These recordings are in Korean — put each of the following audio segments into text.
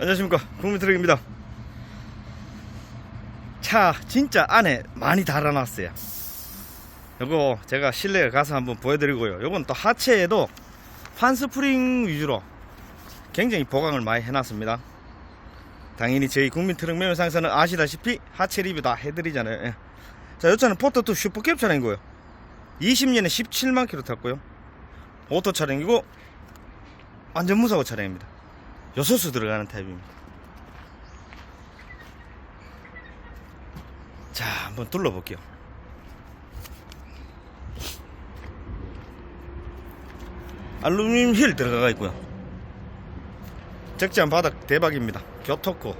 안녕하십니까. 국민트럭입니다. 차 진짜 안에 많이 달아놨어요. 요거 제가 실내에 가서 한번 보여드리고요. 요건 또 하체에도 판스프링 위주로 굉장히 보강을 많이 해놨습니다. 당연히 저희 국민트럭 매매상에서는 아시다시피 하체 리뷰 다 해드리잖아요. 예. 자, 이 차는 포토2 슈퍼캡 차량이고요. 20년에 17만 킬로 탔고요. 오토 차량이고 완전 무사고 차량입니다 여섯수 들어가는 타입입니다. 자, 한번 둘러볼게요. 알루미늄 힐 들어가 있고요. 적재한 바닥 대박입니다. 교토코.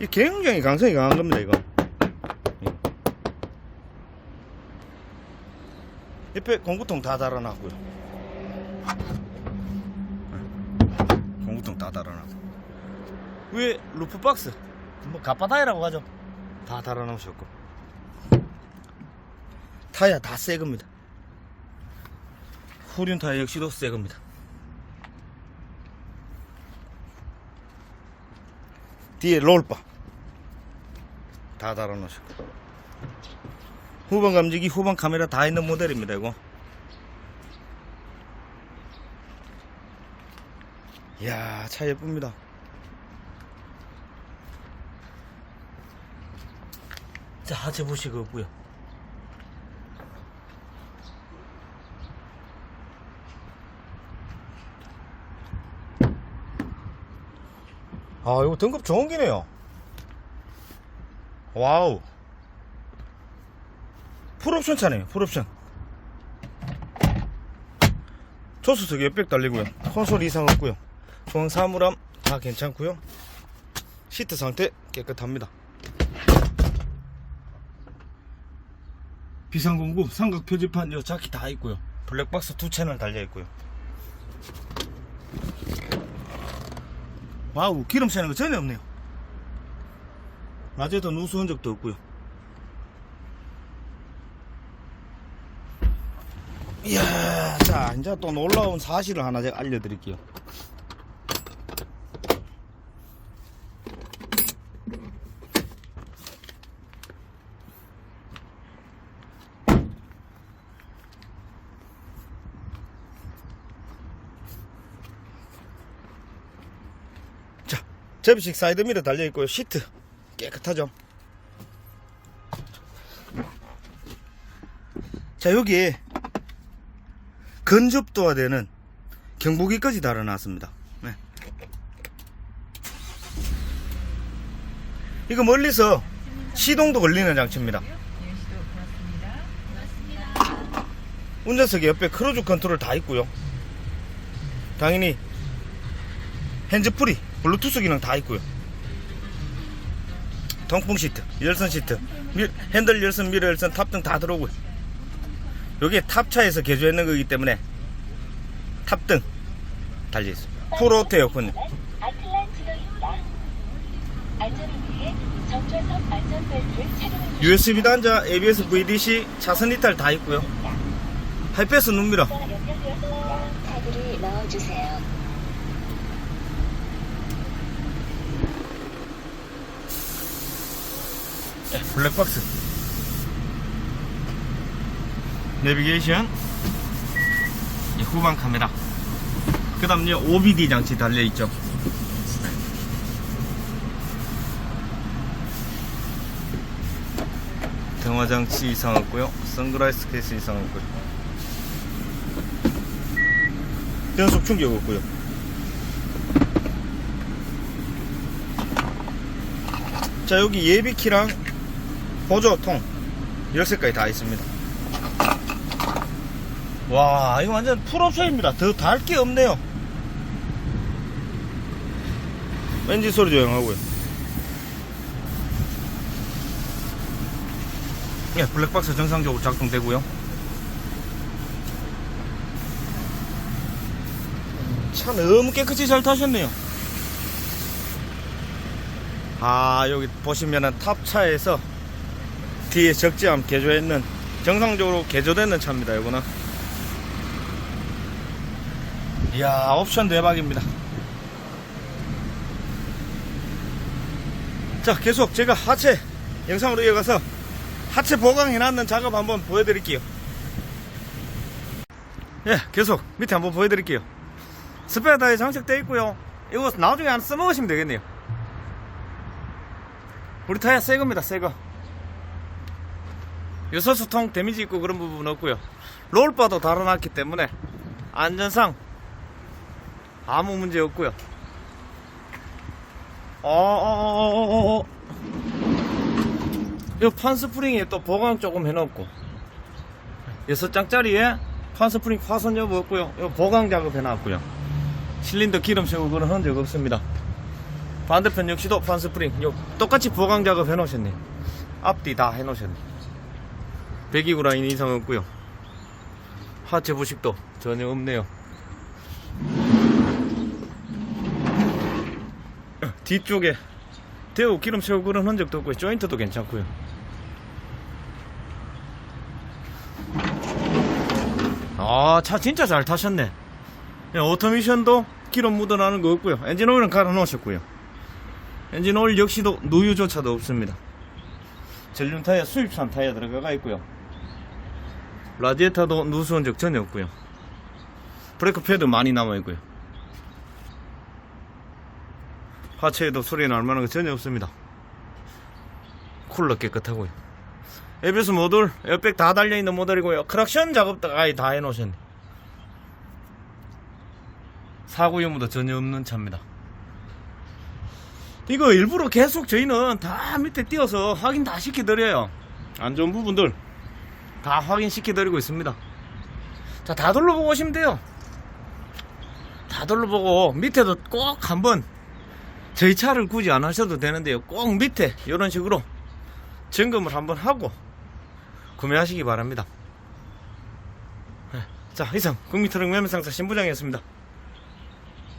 이 굉장히 강성이 강한 겁니다, 이거. 옆에 공구통 다 달아놨고요. 공구통 다 달아놨고. 위에 루프박스? 뭐 가파다이라고 하죠. 다 달아놓으셨고. 타이어 다 새 겁니다. 후륜 타이어 역시도 새 겁니다. 뒤에 롤바. 다 달아놓으셨고. 후방 감지기 후방 카메라 다 있는 모델입니다 이거 이야 차 예쁩니다. 자 하체 보시고 없고요 아 이거 등급 좋은 기네요. 와우. 풀옵션 차네요 풀옵션. 조수석 옆백 달리고요. 콘솔 이상 없고요 중앙 사물함. 다 괜찮고요. 시트 상태 깨끗합니다. 비상공구 삼각 표지판 요 자키 다 있고요. 블랙박스 두 채널 달려 있고요. 와우 기름 새는 거 전혀 없네요. 낮에도 누수 흔적도 없고요. 이야 자 이제 또 놀라운 사실을 하나 제가 알려드릴게요 접이식 사이드미러 달려있고요. 시트. 깨끗하죠? 자 여기에 건접도가 되는 경보기까지 달아놨습니다. 네. 이거 멀리서 시동도 걸리는 장치입니다. 운전석에 옆에 크루즈 컨트롤 다 있고요. 당연히 핸즈프리 블루투스 기능 다 있고요. 통풍 시트 열선 시트 미- 핸들 열선 미러 열선 탑등 다 들어오고요. 여기에 탑차에서 개조했는 거기 때문에 탑등 달려있어요. 풀오토 에어컨 USB 단자 ABS VDC 차선 이탈 다 있고요. 하이패스. 카드를 넣어주세요. 블랙박스. 내비게이션. 이 후방 카메라. 그 다음요 OBD 장치 달려있죠. 등화 장치 이상 없고요. 선글라스 케이스 이상 없고요. 변속 충격 없고요. 자 여기 예비키랑 보조통 열쇠까지 다 있습니다. 와 이거 완전 풀옵션입니다. 더 달 게 없네요. 엔진 소리 조용하고요. 예 블랙박스 정상적으로 작동되고요. 차 너무 깨끗이 잘 타셨네요. 아 여기 보시면은 탑차에서 뒤에 적지 않게 개조했는 정상적으로 개조되는 차입니다 이거는. 이야 옵션 대박입니다. 자 계속 제가 하체 영상으로 이어가서 하체 보강해놨는 작업 한번 보여드릴게요. 예 계속 밑에 한번 보여드릴게요. 스페어 다에 장착되어 있고요. 이거 나중에 한번 써먹으시면 되겠네요. 우리 타야 새 겁니다 새거. 요소수통 데미지 있고 그런 부분 없고요. 롤바도 달아놨기 때문에 안전상 아무 문제 없고요. 어어어어어어 이 판스프링에 또 보강 조금 해놓고 여섯 장짜리에 판스프링 파손 여부 없고요. 이 보강 작업 해놨고요. 실린더 기름 새고 그런 흔적 없습니다. 반대편 역시도 판스프링 요 똑같이 보강 작업 해놓으셨네. 앞뒤 다 해놓으셨네. 배기구 라인 이상 없고요. 하체 부식도 전혀 없네요. 뒤쪽에 대우 기름 채우고 그런 흔적도 없고요. 조인트도 괜찮고요. 아, 차 진짜 잘 타셨네. 예, 오토미션도 기름 묻어나는 거 없고요. 엔진 오일은 갈아 놓으셨고요. 엔진 오일 역시도 누유조차도 없습니다. 전륜 타이어 수입산 타이어 들어가 있고요. 라디에이터도 누수 흔적 전혀 없고요. 브레이크 패드 많이 남아 있고요. 하체에도 소리 날 만한 거 전혀 없습니다. 쿨러 깨끗하고요. ABS 모듈, 에어백 다 달려있는 모델이고요. 크락션 작업도 아예 다 해놓으셨네. 사고 유무도 전혀 없는 차입니다. 이거 일부러 계속 저희는 다 밑에 띄어서 확인 다 시켜드려요. 안 좋은 부분들 다 확인시켜 드리고 있습니다. 자, 다 둘러보고 오시면 돼요. 다 둘러보고 밑에도 꼭 한번 저희 차를 굳이 안 하셔도 되는데요. 꼭 밑에 이런 식으로 점검을 한번 하고 구매하시기 바랍니다. 네. 자, 이상 국민트럭 매매상사 신부장이었습니다.